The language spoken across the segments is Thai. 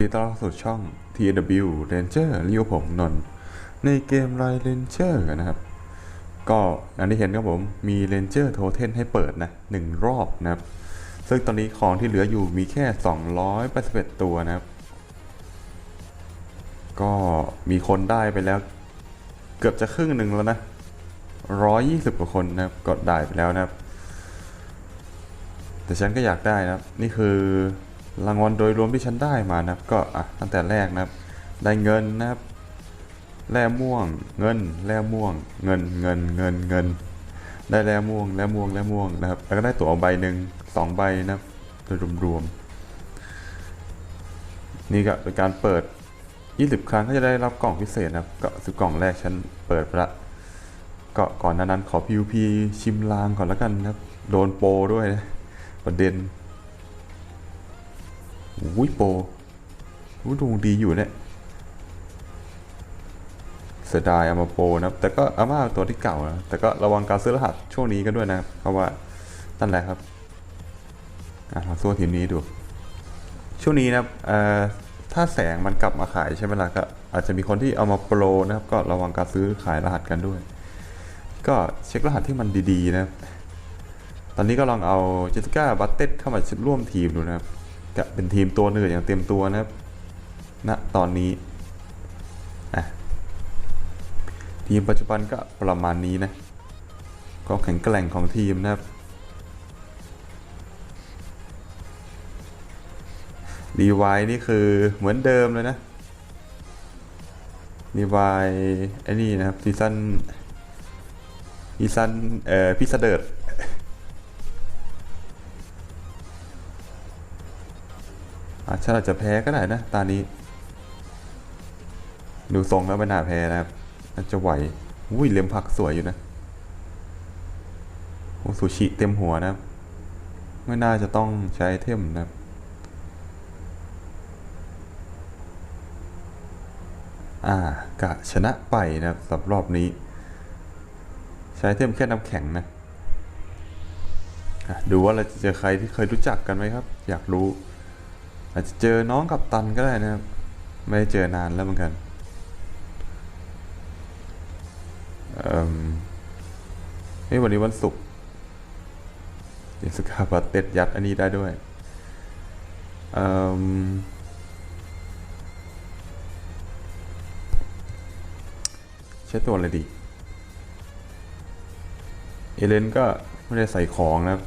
ดีต้อนรับสู่ช่อง TW Ranger เรียกผมนน ในเกมไร Ranger นะครับ ก็อย่างที่เห็นครับผมมี Ranger Totem ให้เปิดนะหนึ่งรอบนะครับ ซึ่งตอนนี้ของที่เหลืออยู่มีแค่ 281 ตัวนะครับ ก็มีคนได้ไปแล้ว เกือบจะครึ่งหนึ่งแล้วนะ 120 กว่าคนนะครับก็ได้ไปแล้วนะครับ แต่ฉันก็อยากได้นะครับ นี่คือ รางวัลโดยรวมที่ฉันได้มานะครับ ก็อะตั้งแต่แรกนะครับ ได้เงินนะครับ แร่ม่วง เงิน แร่ม่วง เงิน เงิน เงิน เงิน ได้แร่ม่วง แร่ม่วง แร่ม่วงนะครับ แล้วก็ได้ตั๋วใบหนึ่งสองใบนะครับ โดยรวมๆ นี่ก็เป็นการเปิด 20 ครั้งก็จะได้รับกล่องพิเศษนะครับ ก็สิบกล่องแรกฉันเปิดไปละก็ก่อนนานั้นขอ PVP ชิมลางก่อนแล้วกันนะครับ โดนโปรด้วยนะประเด็น อุ้ยโปรอุ้ยดวงดีอยู่เนี่ยเสียดายเอามาโปรนะครับแต่ก็เอามาตัวที่เก่านะแต่ก็ระวังการซื้อรหัสช่วงนี้กันด้วยนะครับเพราะว่านั่นแหละครับอะมาสู้ทีมนี้ดู ช่วงนี้นะเอ่อถ้าแสงมันกลับมาขายใช่ไหมล่ะก็อาจจะมีคนที่เอามาโปรนะครับ ก็ระวังการซื้อขายรหัสกันด้วย ก็เช็ครหัสที่มันดีๆนะครับตอนนี้ก็ลองเอาเจสสิก้าบัตเต็ดเข้ามาร่วมทีมดูนะครับ จะเป็นทีมตัวหนึ่งอย่างเต็มตัวนะครับณตอนนี้ ทีมปัจจุบันก็ประมาณนี้นะความแข็งแกร่งของทีมนะครับรีไวนี่คือเหมือนเดิมเลยนะรีไวไอ้นี่นะครับซีซั่นซีซั่นเอ่อพิสเดิร์ อาจจะอาจจะแพ้ก็ได้นะ ตานี้ ดูทรงแล้วไม่น่าแพ้นะครับน่าจะไหวอุ้ยเล็มผักสวยอยู่นะโอ้ซูชิเต็มหัวนะครับ ไม่น่าจะต้องใช้เทมนะครับอ่ากะชนะไปนะครับสำหรับรอบนี้ ใช้เทมแค่น้ำแข็งนะะดูว่าเราจะเจอใครที่เคยรู้จักกันไหมครับ อยากรู้ อาจจะเจอน้องกับตันก็ได้นะครับ ไม่ได้เจอนานแล้วเหมือนกันเอ่มเฮ้ยวันนี้วันศุกร์เดสกาบัตเต็ดยัดอันนี้ได้ด้วยเอ่มใช้ตัวอะไรดี เอเลนก็ไม่ได้ใส่ของนะครับ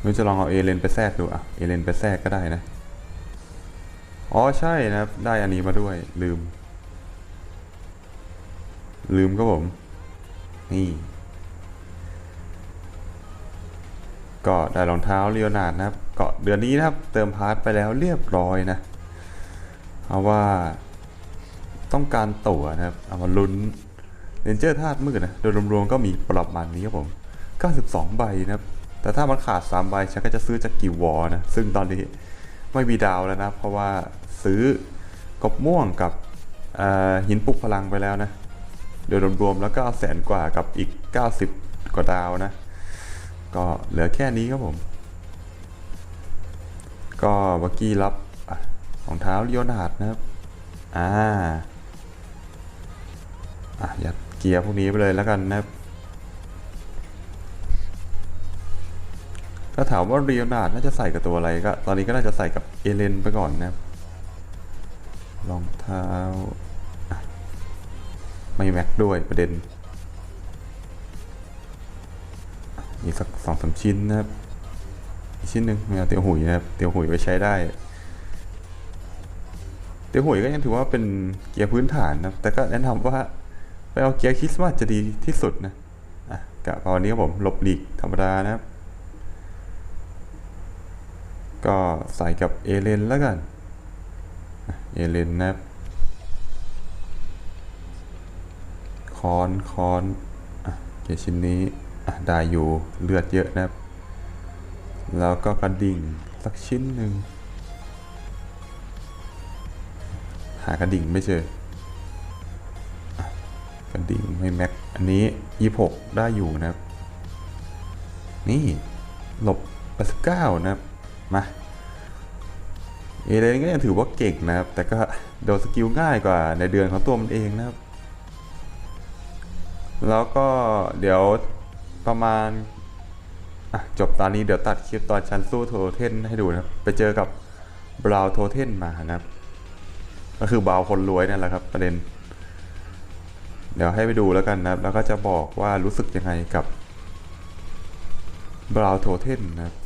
หรือจะลองเอาเอเลนไปแทรกดูอะเอเลนไปแทรกก็ได้นะ อ๋อใช่นะครับ ได้อันนี้มาด้วย ลืม ลืมก็ผม นี่ ก็ได้รองเท้าเรียวนาดนะครับ เก็เดือนนี้นะครับ เติมพาร์ทไปแล้วเรียบร้อยนะเพราะว่าต้องการตั๋วนะครับ เอามาลุ้นเรนเจอร์ธาตุมืดนะ โดยรวมๆก็มีประมาณนี้ครับผม 92 ใบนะครับ แต่ถ้ามันขาด3ใบฉันก็จะซื้อจากกิววอนะ ซึ่งตอนนี้ไม่มีดาวแล้วนะ เพราะว่าซื้อกบม่วงกับหินปลุกพลังไปแล้วนะ โดยรวมๆแล้วก็แสนกว่ากับอีก 90 กว่าดาวนะ ก็เหลือแค่นี้ครับผม ก็เมื่อกี้รับอะรองเท้าเลียวนาดนะครับ อ่า อะยัดเกียร์พวกนี้ไปเลยแล้วกันนะครับ ถ้าถามว่าเรียนาดน่าจะใส่กับตัวอะไรก็ตอนนี้ก็น่าจะใส่กับเอเลนไปก่อนนะครับรองเท้าไม่แม็กด้วยประเด็นอะมีสักสองสามชิ้นนะครับอีกชิ้นหนึ่งม่เอาเตียวหุยนะครับเตียวหุยไปใช้ได้เตียวหุยก็ยังถือว่าเป็นเกียร์พื้นฐานนะแต่ก็แนะนำว่าไปเอาเกียร์คริสต์มาสจะดีที่สุดนะอะกะประมาณนี้ผมหลบหลีกธรรมดานะครับ ก็ใส่กับเอเลนแล้วกันเอเลนนะครับคอนคอนเกชิ้นนี้ได้อยู่เลือดเยอะนะครับ แล้วก็กระดิ่งสักชิ้นหนึ่ง หากระดิ่งไม่เจออกระดิ่งไม่แม็ก อันนี้ยี่หกได้อยู่นะครับ นี่ หลบ89นะครับ มาเอเลนก็ยังถือว่าเก่งนะครับ แต่ก็โดนสกิลง่ายกว่าในเดือนของตัวมันเองนะครับ แล้วก็เดี๋ยวประมาณจบตอนนี้เดี๋ยวตัดคลิปตอนชั้นสู้โทเทนให้ดูนะครับ ไปเจอกับบราวโทเทนมานะครับ ก็คือบราวคนรวยนั่นแหละครับ ประเด็น เดี๋ยวให้ไปดูแล้วกันนะครับ แล้วก็จะบอกว่ารู้สึกยังไงกับบราวโทเทนนะครับ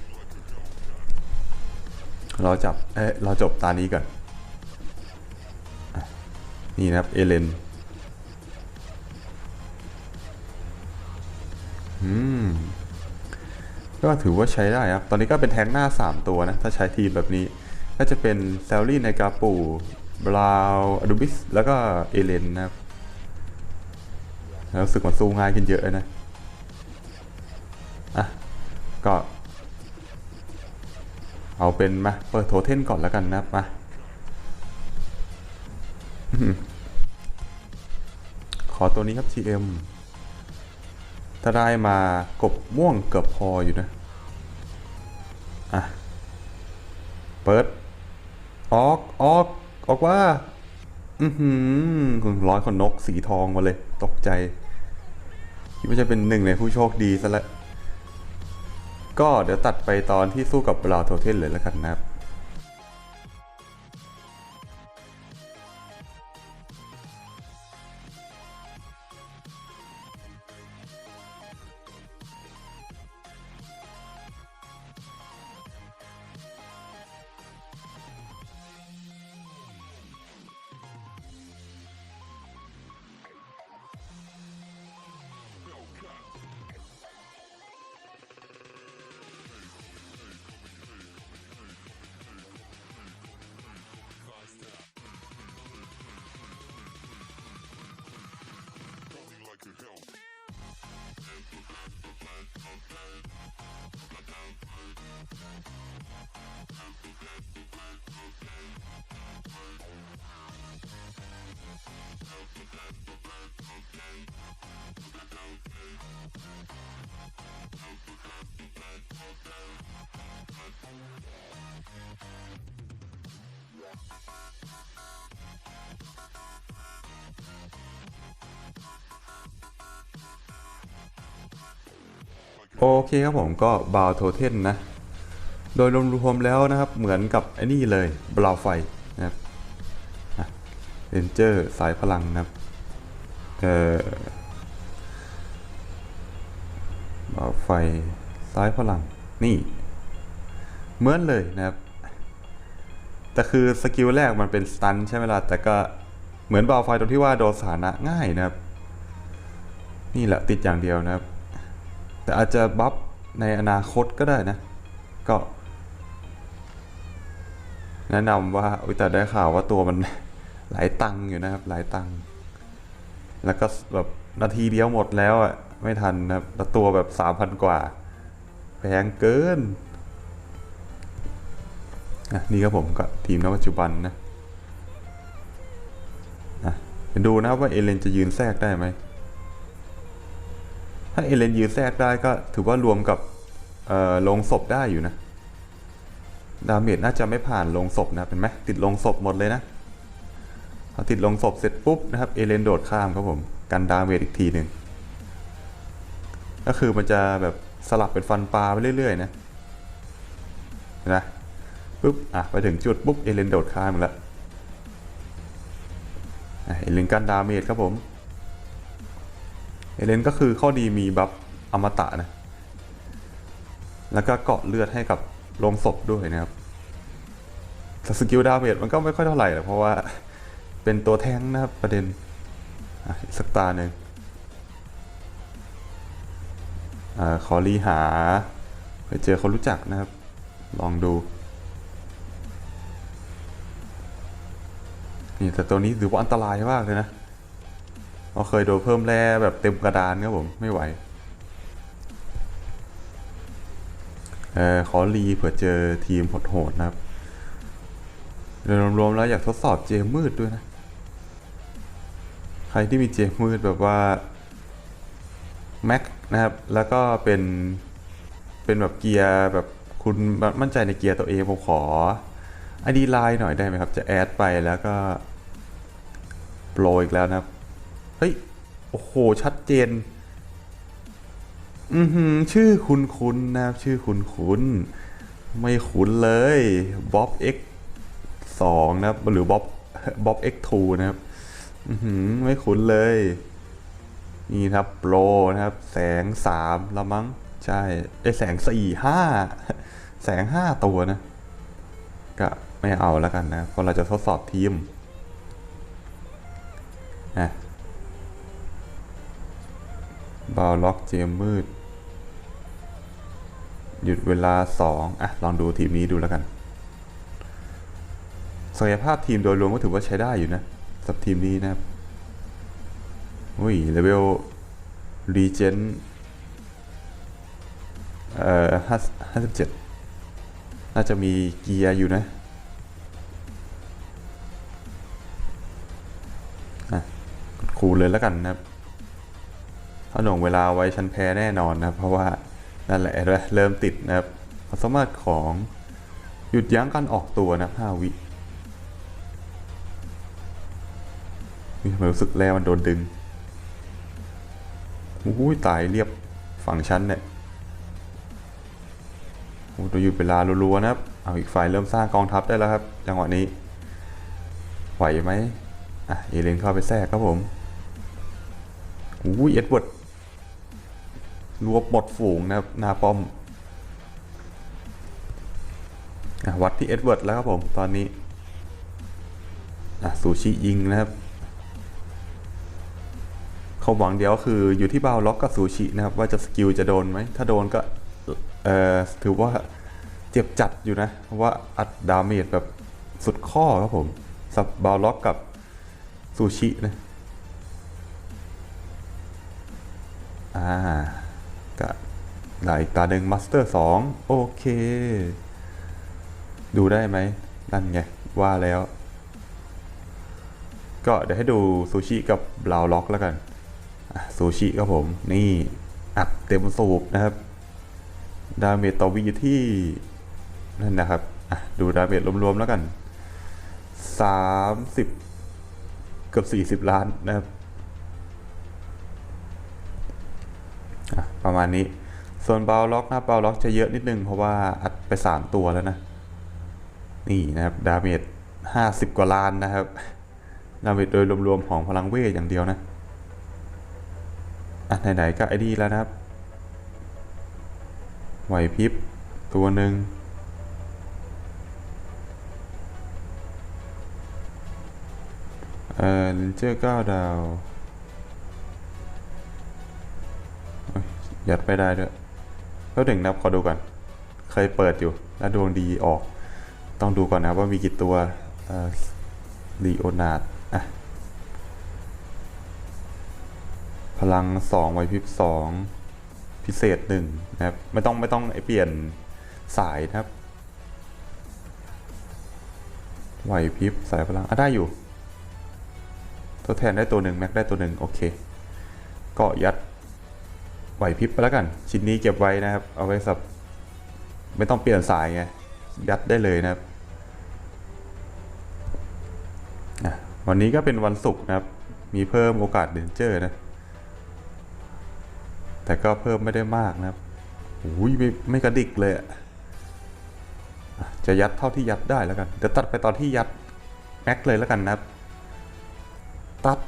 เราจับเอ๊ะเราจบตานี้ก่อน นี่นะครับ เอเลนอืมก็ถือว่าใช้ได้ครับ ตอนนี้ก็เป็นแทงหน้า 3 ตัวนะ ถ้าใช้ทีมแบบนี้ ก็จะเป็นแซลลี่ในกาปูบราวอดูบิส แล้วก็เอเลนนะครับแล้วรู้สึกมันสู้ง่ายขึ้นเยอะนะ เอาเป็นมาเปิดโทเทนก่อนแล้วกันนะมาขอตัวนี้ครับ GM ถ้าได้มากบม่วงเกือบพออยู่นะ อะ เปิด ออก ออก ออกว่า อือหือร้อยคนนกสีทองมาเลย ตกใจ คิดว่าจะเป็นหนึ่งในผู้โชคดีซะแล้ว ก็เดี๋ยวตัดไปตอนที่สู้กับบราวโทเทนเลยแล้วกันนะครับ โอเคครับผมก็บาวโทเทนนะ โดยรวมๆแล้วนะครับ เหมือนกับไอ้นี่เลยบราวไฟนะครับเรนเจอร์สายพลังนะครับ เอ่อบราวไฟสายพลัง นี่ เหมือนเลยนะครับ แต่คือสกิลแรกมันเป็นสตันใช่ไหมล่ะ แต่ก็เหมือนบราวไฟตรงที่ว่าโดนสถานะง่ายนะครับ นี่แหละติดอย่างเดียวนะครับ แต่อาจจะบัฟในอนาคตก็ได้นะ ก็ แนะนำว่าอุ๊ยแต่ได้ข่าวว่าตัวมันหลายตังค์อยู่นะครับ หลายตังค์แล้วก็แบบนาทีเดียวหมดแล้วอะไม่ทันนะครับแล้วตัวแบบสามพันกว่าแพงเกินอะนี่ครับผมก็ทีมณปัจจุบันนะอะดูนะครับว่าเอเลนจะยืนแทรกได้ไหม ถ้าเอเลนยืนแทรกได้ก็ถือว่ารวมกับลงศพได้อยู่นะ ดาเมจน่าจะไม่ผ่านลงศพนะเป็นไหมติดลงศพหมดเลยนะพอติดลงศพเสร็จปุ๊บนะครับเอเลนโดดข้ามครับผมกันดาเมจอีกทีหนึ่งก็คือมันจะแบบสลับเป็นฟันปลาไปเรื่อย ๆ นะเห็นไหมปุ๊บอะไปถึงจุดปุ๊บเอเลนโดดข้ามแล้วอะเอเลนกันดาเมจครับผม เอเลนก็คือข้อดีมีบัฟอมตะนะ แล้วก็เกาะเลือดให้กับโลงศพด้วยนะครับสกิลดาเมจมันก็ไม่ค่อยเท่าไหร่หรอกเพราะว่าเป็นตัวแท้งนะครับประเด็นสักตาหนึ่งอขอรีหาไปเจอคนรู้จักนะครับ ลองดู นี่แต่ตัวนี้ถือว่าอันตรายมากเลยนะ เราเคยโดนเพิ่มแร่แบบเต็มกระดานครับผมไม่ไหวเออขอรีเผื่อเจอทีมโหดๆนะครับโดยรวมๆแล้วอยากทดสอบเจมมืดด้วยนะ ใครที่มีเจมมืดแบบว่าแม็กนะครับ แล้วก็เป็นเป็นแบบเกียร์แบบคุณมั่นใจในเกียร์ตัวเองผมขอไอดีไลน์หน่อยได้ไหมครับ จะแอดไปแล้วก็โปรอีกแล้วนะครับ เฮ้ย โอ้โห ชัดเจน อือหือ ชื่อคุณคุณนะครับชื่อคุณคุณไม่คุ้นเลยบ๊อบ X 2นะครับ หรือบ๊อบบ๊อบ X 2นะครับ อือหือ ไม่คุ้นเลย นี่ครับโปรนะครับ แสงสามละมั้ง ใช่ไอแสงสี่ห้าแสงห้าตัวนะ ก็ไม่เอาแล้วกันนะเพราะเราจะทดสอบทีมนะ บาวล็อกเจมมืด หยุดเวลาสองอะ ลองดูทีมนี้ดูแล้วกัน ศักยภาพทีมโดยรวมก็ถือว่าใช้ได้อยู่นะสำหรับทีมนี้นะครับอุ้ยเลเวลรีเจนเอ่อห้าห้าสิบเจ็ดน่าจะมีเกียร์อยู่นะอะคูณเลยแล้วกันนะครับ ถ้าหน่วงเวลาไว้ชั้นแพ้แน่นอนนะเพราะว่านั่นแหละเริ่มติดนะครับความสามารถของหยุดยั้งการออกตัวนะห้าวินี่ทำไมรู้สึกแรงมันโดนดึงอุ้ยตายเรียบฝั่งชั้นเนี่ยโอ้ตัวอยู่เวลารัวๆนะครับ เอาอีกฝ่ายเริ่มสร้างกองทัพได้แล้วครับ จังหวะนี้ ไหวไหมอะเอเลนเข้าไปแทรกครับผมอุ้ยเอ็ดเวิร์ด รวบหมดฝูงนะครับนาป้อมอวัดที่เอ็ดเวิร์ดแล้วครับผมตอนนี้อะซูชิยิงนะครับเขาหวังเดียวคืออยู่ที่บาวล็อกกับซูชินะครับ ว่าจะสกิลจะโดนไหม ถ้าโดนก็ถือว่าเจ็บจัดอยู่นะ เพราะว่าอัดดาเมจแบบสุดข้อครับผม สับบาวล็อกกับซูชินะ อ่า ก็หลายตาหนึ่งมาสเตอร์สองโอเค ดูได้ไหมนั่นไง ว่าแล้ว ก็เดี๋ยวให้ดูซูชิกับบราวล็อกแล้วกันซูชิครับผม นี่ อัดเต็มสูบนะครับ ดาเมจต่อวิอยู่ที่ นั่นนะครับ ดูดาเมจรวมๆแล้วกัน 30 เกือบ 40 ล้านนะครับ ประมาณนี้ส่วนเบาล็อกนะเบาล็อกจะเยอะนิดนึงเพราะว่าอัดไป 3 ตัวแล้วนะ นี่นะครับดาเมจ50 กว่าล้านนะครับดาเมจโดยรวมๆของพลังเวทอย่างเดียวนะอะไหนๆก็ไอ้ดีแล้วนะครับไหวพริบตัวหนึ่งเอ่อลินเจอร์เก้าดาว ยัดไปได้ด้วยแล้วถึงนับขอดูก่อน เคยเปิดอยู่ แล้วดวงดีออก ต้องดูก่อนนะว่ามีกี่ตัวลีโอนาร์ดอะพลังสองไวพริบสองพิเศษหนึ่งนะครับ ไม่ต้องไม่ต้องไอเปลี่ยนสายนะครับไหวพริบสายพลัง อะ ได้อยู่ ตัวแทนได้ตัวหนึ่งแม็กได้ตัวหนึ่งโอเค ก็ยัด ไหวพริบไปแล้วกัน ชิ้นนี้เก็บไว้นะครับ เอาไว้สับ ไม่ต้องเปลี่ยนสายไง ยัดได้เลยนะครับ วันนี้ก็เป็นวันศุกร์นะครับ มีเพิ่มโอกาสเดนเจอร์นะ แต่ก็เพิ่มไม่ได้มากนะครับอุ้ยไม่ไม่กระดิกเลยอะจะยัดเท่าที่ยัดได้แล้วกัน เดี๋ยวตัดไปตอนที่ยัดแม็กเลยแล้วกันนะครับ ตัด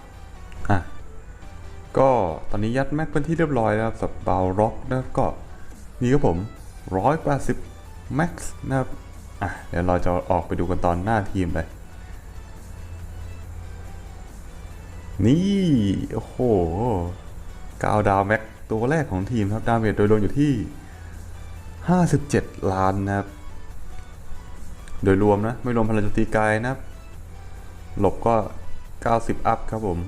ก็ตอนนี้ยัดแม็กเป็นที่เรียบร้อยแล้วสับบาวร็อกนะครับก็นี่ครับผมร้อยแปดสิบแม็กซ์นะครับอะเดี๋ยวเราจะออกไปดูกันตอนหน้าทีมเลยนี่ โอ้โหกาวดาวแม็กตัวแรกของทีมครับ ดาเมจโดยรวมอยู่ที่ 57 ล้านนะครับ โดยรวมนะ ไม่รวมพลังโจมตีกายนะครับ หลบก็ 90 อัพครับผม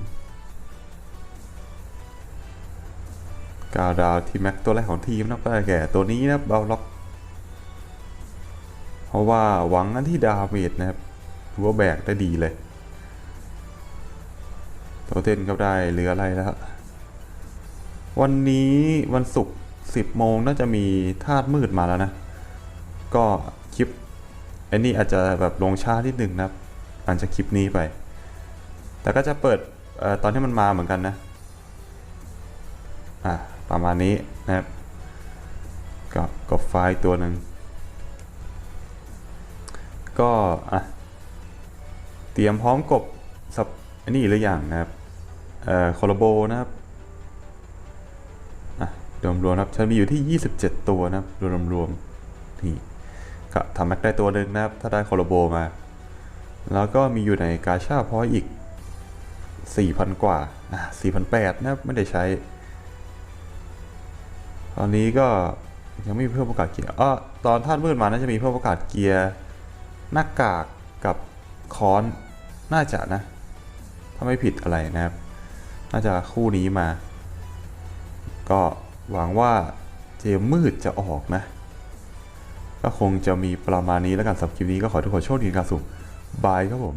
กาวดาวทีแม็กตัวแรกของทีมนะครับแก่ตัวนี้นะครับเบาล็อก เพราะว่าหวังอันที่ดาเมจนะครับถือว่าแบกได้ดีเลยตัวเต้นก็ได้เหลืออะไรแล้ววันนี้วันศุกร์10โมงน่าจะมีธาตุมืดมาแล้วนะ ก็คลิปไอ้นี่อาจจะแบบลงช้านิดนึงนะครับหลังจากคลิปนี้ไป แต่ก็จะเปิดอตอนที่มันมาเหมือนกันนะ อะ ประมาณนี้นะครับก็ก็ไฟล์ตัวหนึ่งก็อะเตรียมพร้อมกบสับนนี้หรือยังนะครับเอ่อคอลโบนะครับอะรวมๆนะครับฉันมีอยู่ที่ 27 ตัวนะครับรวมๆนี่ก็ทำแม็กได้ตัวหนึ่งนะครับ ถ้าได้คอลโบมา แล้วก็มีอยู่ในกาชาพอยอีก 4,000 กว่าอะ4,800นะครับไม่ได้ใช้ ตอนนี้ก็ยังไม่มีเพิ่มประกาศเกียร์อ้อตอนท่านมืดมาน่าจะมีเพิ่มประกาศเกียร์หน้ากากกับค้อนน่าจะนะ ถ้าไม่ผิดอะไรนะครับ น่าจะคู่นี้มา ก็หวังว่าเจมมืดจะออกนะ ก็คงจะมีประมาณนี้แล้วกันสำหรับคลิปนี้ก็ขอทุกคนโชคดีการสุ่มบายครับผม